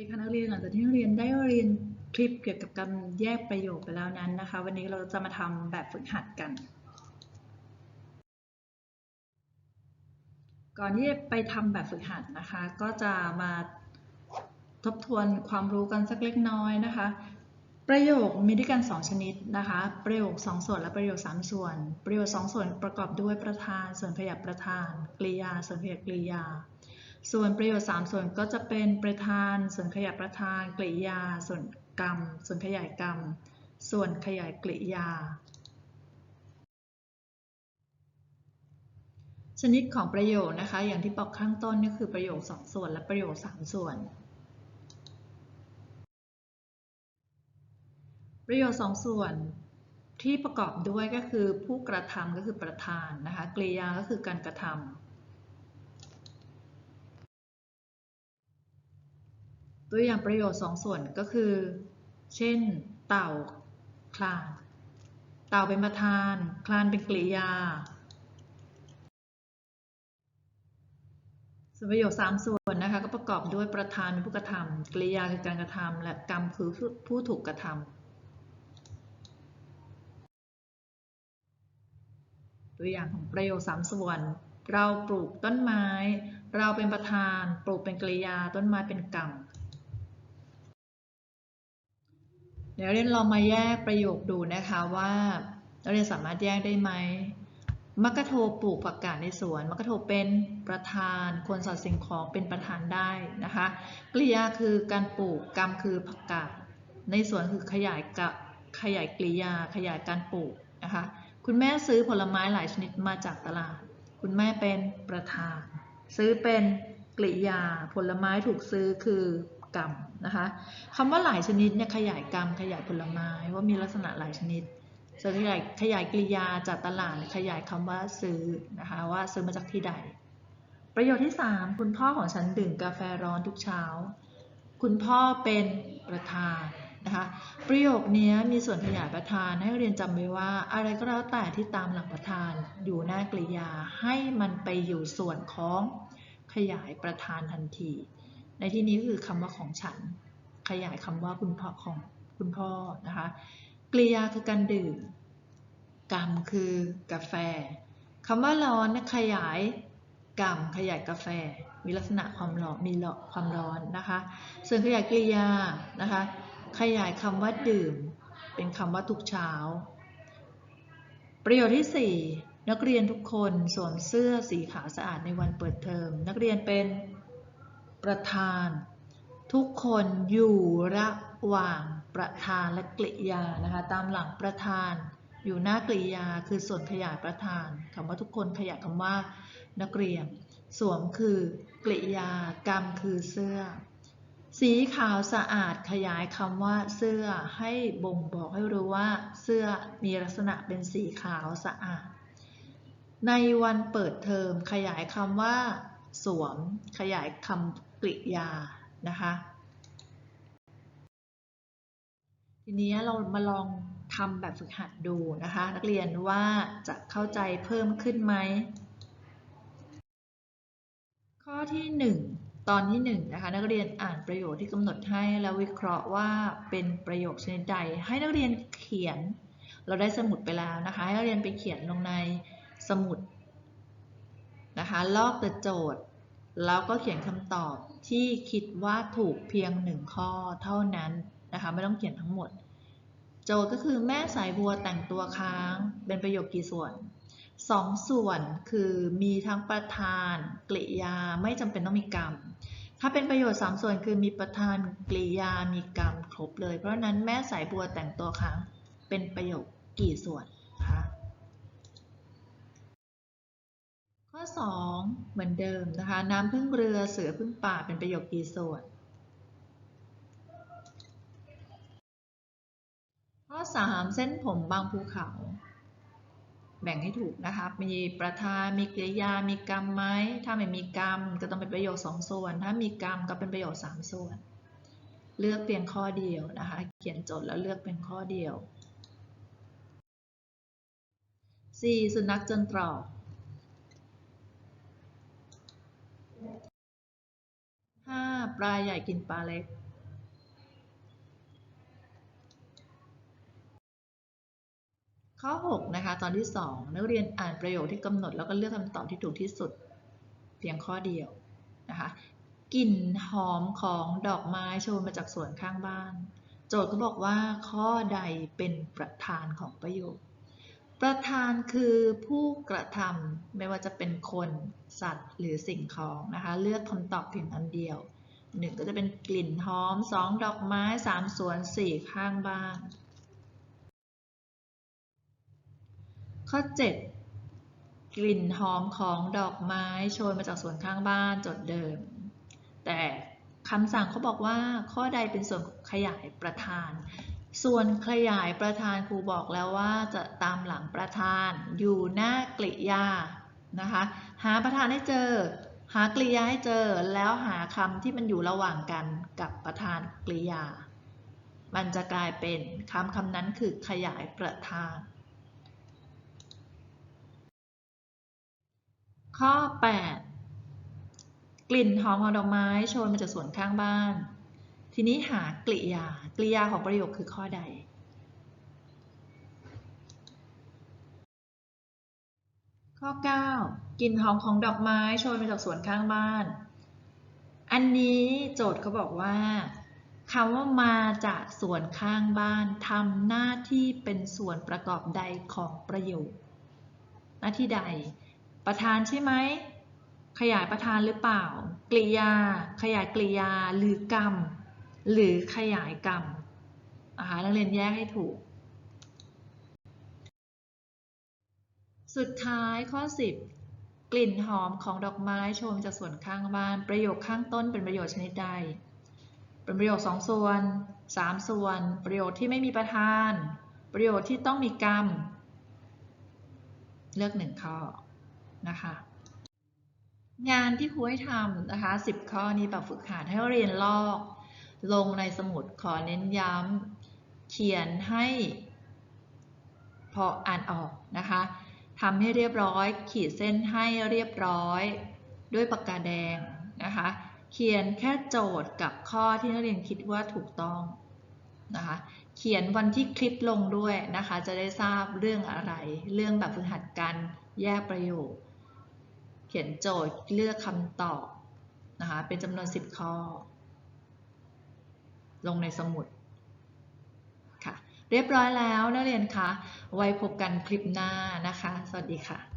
ดีค่ะนักเรียนหลังจากที่นักเรียนได้เรียนคลิปเกี่ยวกับการแยกประโยคไปแล้วนั้นนะคะ วันนี้เราจะมาทำแบบฝึกหัดกัน ก่อนที่จะไปทำแบบฝึกหัดนะคะ ก็จะมาทบทวนความรู้กันสักเล็กน้อยนะคะ ประโยคมีด้วยกัน 2 ชนิดนะคะ ประโยค 2 ส่วนและประโยค 3 ส่วน ประโยค 2 ส่วนประกอบด้วยประธาน ส่วนขยับประธาน กริยา ส่วนขยับกริยา ส่วนประโยชน์ 3 ส่วนก็จะเป็นประธาน ส่วนขยับประธานกริยา ส่วนกรรม ส่วนขยายกรรม ส่วนขยายกริยา ชนิดของประโยคนะคะ อย่างที่บอกข้างต้นนี่คือประโยค 2 ส่วนและประโยค 3 ส่วน ประโยค 2 ส่วนที่ประกอบด้วยก็คือผู้กระทำก็คือประธานนะคะกริยาก็คือการกระทำ ตัวอย่างประโยชน์สองส่วนก็คือ เช่น เต่า คลาน เต่าเป็นประธาน คลานเป็นกริยา ส่วนประโยชน์สามส่วนนะคะก็ประกอบด้วยประธานเป็นผู้กระทำกริยาคือการกระทำและกรรมคือผู้ถูกกระทำตัวอย่างของประโยชน์สามส่วน เราปลูกต้นไม้ เราเป็นประธาน ปลูกเป็นกริยา ต้นไม้เป็นกรรม เดี๋ยวเรียนลองมาแยกประโยคดูนะคะว่าเราเรียนสามารถแยกได้ไหมมักกะโทปลูกผักกาดในสวนมักกะโทเป็นประธานควรสอดสิ่งของเป็นประธานได้นะคะกริยาคือการปลูกกรรมคือผักกาดในสวนคือขยายกะขยายกริยาขยายการปลูกนะคะคุณแม่ซื้อผลไม้หลายชนิดมาจากตลาด คุณแม่เป็นประธาน ซื้อเป็นกริยาผลไม้ถูกซื้อคือ รรมนะคะคำว่าหลายชนิดเนี่ยขยายกรรมขยายผลไม้ว่ามีลักษณะหลายชนิดส่วนขยายขยายกริยาจากตลาดขยายคำว่าซื้อนะคะว่าซื้อมาจากที่ใด ประโยชน์ที่ 3 คุณพ่อของฉันดื่มกาแฟร้อนทุกเช้า คุณพ่อเป็นประธานนะคะประโยคนี้มีส่วนขยายประธานให้เรียนจำไว้ว่าอะไรก็แล้วแต่ที่ตามหลังประธานอยู่หน้ากริยาให้มันไปอยู่ส่วนของขยายประธานทันที ในที่นี้คือคำว่าของฉัน ขยายคำว่าคุณพ่อของคุณพ่อนะคะกริยาคือการดื่มกรรมคือกาแฟคำว่าร้อนขยายกรรมขยายกาแฟ มีลักษณะความร้อนมีความร้อนนะคะส่วนขยายกริยานะคะขยายคำว่าดื่ม เป็นคำว่าทุกเช้า ประโยชน์ที่ 4 นักเรียนทุกคนสวมเสื้อสีขาวสะอาดในวันเปิดเทอม นักเรียนเป็น ประธาน ทุกคนอยู่ระหว่างประธานและกริยานะคะตามหลังประธานอยู่หน้ากริยาคือส่วนขยายประธานคำว่าทุกคนขยายคำว่า นักเรียน สวมคือกริยากรรมคือเสื้อ สีขาวสะอาดขยายคำว่าเสื้อให้บ่งบอกให้รู้ว่าเสื้อมีลักษณะเป็นสีขาวสะอาด ในวันเปิดเทอมขยายคำว่า สวม ขยายคำกริยานะคะ ทีนี้เรามาลองทำแบบฝึกหัดดูนะคะ นักเรียนว่าจะเข้าใจเพิ่มขึ้นไหม ข้อที่ 1 ตอนที่1นะคะนักเรียนอ่านประโยคที่กำหนดให้แล้ววิเคราะห์ว่าเป็นประโยคชนิดใด ให้นักเรียนเขียน เราได้สมุดไปแล้วนะคะ ให้นักเรียนไปเขียนลงในสมุดนะคะลอกแต่โจทย์ แล้วก็เขียนคำตอบที่คิดว่าถูกเพียงหนึ่งข้อเท่านั้นนะคะไม่ต้องเขียนทั้งหมด โจทย์ก็คือแม่สายบัวแต่งตัวค้างเป็นประโยคกี่ส่วนสองส่วนคือมีทั้งประธาน กริยาไม่จำเป็นต้องมีกรรม ถ้าเป็นประโยชน์สามส่วนคือมีประธานกริยามีกรรมครบเลย เพราะฉะนั้นแม่สายบัวแต่งตัวค้างเป็นประโยคกี่ส่วน ข้อ2เหมือนเดิมนะคะ น้ำพึ่งเรือเสือพึ่งป่าเป็นประโยคกี่ส่วนข้อ3เส้นผมบางภูเขา แบ่งให้ถูกนะคะ มีประธานมีกริยา มีกรรมไหมถ้าไม่มีกรรมก็ต้องเป็นประโยคสองส่วน ถ้ามีกรรมก็เป็นประโยคสามส่วน เลือกเพียงข้อเดียวนะคะ เขียนโจทย์แล้วเลือกเป็นข้อเดียว 4. สุนัขจนตรอก ห้า ปลาใหญ่กินปลาเล็กข้อ 6 นะคะ ตอนที่ 2 นักเรียนอ่านประโยคที่กำหนดแล้วก็เลือกคำตอบที่ถูกที่สุด เพียงข้อเดียวนะคะกลิ่นหอมของดอกไม้โชยมาจากสวนข้างบ้าน โจทย์ก็บอกว่าข้อใดเป็นประธานของประโยค ประธานคือผู้กระทำไม่ว่าจะเป็นคน สัตว์ หรือสิ่งของนะคะ เลือกคำตอบเพียงอันเดียว หนึ่งก็จะเป็นกลิ่นหอมสองดอกไม้สามสวนสี่ข้างบ้าน ข้อ 7 กลิ่นหอมของดอกไม้โชยมาจากสวนข้างบ้านจดเดิม แต่คำสั่งเขาบอกว่าข้อใดเป็นส่วนขยายประธาน ส่วนขยายประธานครูบอกแล้วว่าจะตามหลังประธานอยู่หน้ากริยานะคะ หาประธานให้เจอ หากริยาให้เจอแล้วหาคำที่มันอยู่ระหว่างกันกับประธานกริยา มันจะกลายเป็นคำคำนั้นคือขยายประธาน ข้อ 8 กลิ่นหอมของดอกไม้โชยมาจากสวนข้างบ้าน ทีนี้หากริยา กริยาของประโยคคือข้อใด ข้อ 9 กลิ่นหอมของดอกไม้โชยมาจากสวนข้างบ้าน อันนี้โจทย์เขาบอกว่าคำว่ามาจากสวนข้างบ้านทำหน้าที่เป็นส่วนประกอบใดของประโยค หน้าที่ใด ประธานใช่ไหม ขยายประธานหรือเปล่า กริยา ขยายกริยา หรือกรรม หรือขยายกรรมนะคะนักเรียนแยกให้ถูก สุดท้ายข้อ 10 กลิ่นหอมของดอกไม้ชมจากส่วนข้างบ้าน ประโยคข้างต้นเป็นประโยชน์ชนิดใด เป็นประโยคสองส่วน 3 ส่วน ประโยชน์ที่ไม่มีประธาน ประโยชน์ที่ต้องมีกรรม เลือกหนึ่งข้อนะคะงานที่ครูให้ทำนะคะ 10 ข้อนี้แบบฝึกหัดให้เรียนลอก ลงในสมุดขอเน้นย้ำเขียนให้ พออ่านออกนะคะ ทำให้เรียบร้อย ขีดเส้นให้เรียบร้อย ด้วยปากกาแดงนะคะ เขียนแค่โจทย์กับข้อที่นักเรียนคิดว่าถูกต้องนะคะ เขียนวันที่คลิปลงด้วยนะคะ จะได้ทราบเรื่องอะไร เรื่องแบบฝึกหัดการแยกประโยค เขียนโจทย์เลือกคำตอบนะคะ เป็นจำนวน 10 ข้อ ลงในสมุด เรียบร้อยแล้วนักเรียนคะ ไว้พบกันคลิปหน้านะคะ สวัสดีค่ะ